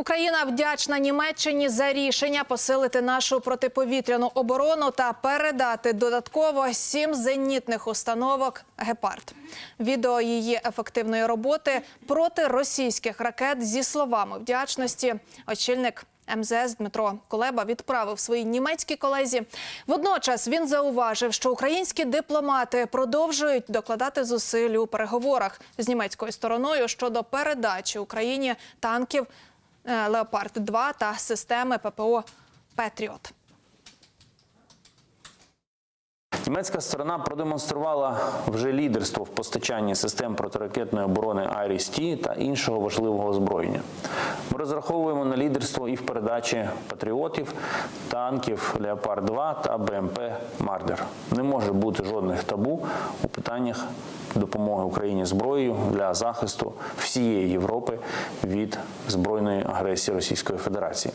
Україна вдячна Німеччині за рішення посилити нашу протиповітряну оборону та передати додатково сім зенітних установок Гепард. Відео її ефективної роботи проти російських ракет зі словами вдячності. Очільник МЗС Дмитро Колеба відправив своїй німецькій колезі. Водночас він зауважив, що українські дипломати продовжують докладати зусиль у переговорах з німецькою стороною щодо передачі Україні танків Леопард 2 та системи ППО Петріот. Німецька сторона продемонструвала вже лідерство в постачанні систем протиракетної оборони «Айріс-Ті» та іншого важливого озброєння. Розраховуємо на лідерство і в передачі патріотів, танків Леопард 2 та БМП Мардер. Не може бути жодних табу у питаннях допомоги Україні зброєю для захисту всієї Європи від збройної агресії Російської Федерації.